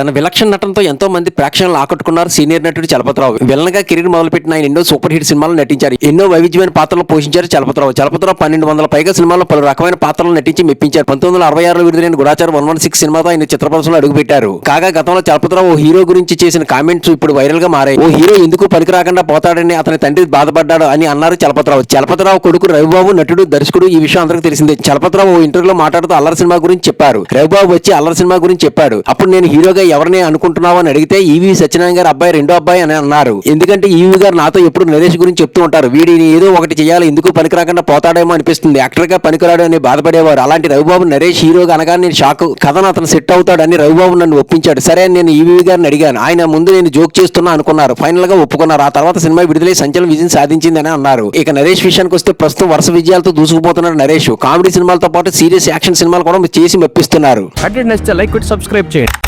తన విలక్షణ నటనతో ఎంతో మంది ప్రేక్షకులను ఆకట్టుకున్నారు సీనియర్ నటుడు చలపతిరావు. విలన్గా కెరీర్ మొదలుపెట్టిన ఆయన ఎన్నో సూపర్ హిట్ సినిమాలు నటించారు. ఎన్నో వైవిధ్యమైన పాత్రలు పోషించారు చలపతిరావు. చలపతిరావు పన్నెండు వందల పైగా సినిమాల్లో పలు రకమైన పాత్రలు నటించి మెప్పించారు. పంతొమ్మిది వందల అరవై ఆరులో విడుదలైన గుడాచారం వన్ వన్ సిక్స్ సినిమాతో ఆయన చిత్రపరసంలో అడుగుపెట్టారు. కాగా గతంలో చలపతిరావు ఓ హీరో గురించి చేసిన కామెంట్స్ ఇప్పుడు వైరల్గా మారాయి. ఓ హీరో ఎందుకు పనికి రాకుండా పోతాడని అతని తండ్రి బాధపడ్డాడు అని అన్నారు చలపతిరావు. చలపతిరావు కొడుకు రవిబాబు నటుడు దర్శకుడు ఈ విషయం అందరికీ తెలిసిందే. చలపతిరావు ఓ ఇంటర్వ్యూలో మాట్లాడుతూ అల్లరి సినిమా గురించి చెప్పారు. రవిబాబు వచ్చి అల్లరి సినిమా గురించి చెప్పాడు. అప్పుడు నేను హీరోగా ఎవరిని అనుకుంటున్నావు అని అడిగితే ఈవి సత్యనారాయణ గారు అబ్బాయి రెండో అబ్బాయి అని అన్నారు. ఎందుకంటే ఈవి గారు నాతో ఎప్పుడు నరేష్ గురించి చెప్తూ ఉంటారు. వీడిని ఏదో ఒకటి చేయాలి ఎందుకు పనికిరాకుండా పోతాడేమో అనిపిస్తుంది. యాక్టర్గా పనికిరాడు అని బాధపడేవారు. అలాంటి రవిబాబు నరేష్ హీరోగా అనగా నేను షాక్ కథను అతను సెట్ అవుతాడని రవిబాబు నన్ను ఒప్పించాడు. సరే అని నేను ఈవీ గారిని అడిగాను. ఆయన ముందు నేను జోక్ చేస్తున్నా అనుకున్నారు. ఫైనల్గా ఒప్పుకున్నారు. ఆ తర్వాత సినిమా విడుదలై సంచలన విజయం సాధించిందని అన్నారు. ఇక నరేష్ విషయానికి వస్తే ప్రస్తుతం వరుస విజయాలతో దూసుకుపోతున్నాడు నరేష్. కామెడీ సినిమాలతో పాటు సీరియస్ యాక్షన్ సినిమాలు కూడా చేసి మెప్పిస్తున్నారు. లైక్ సబ్స్క్రైబ్ చేయండి.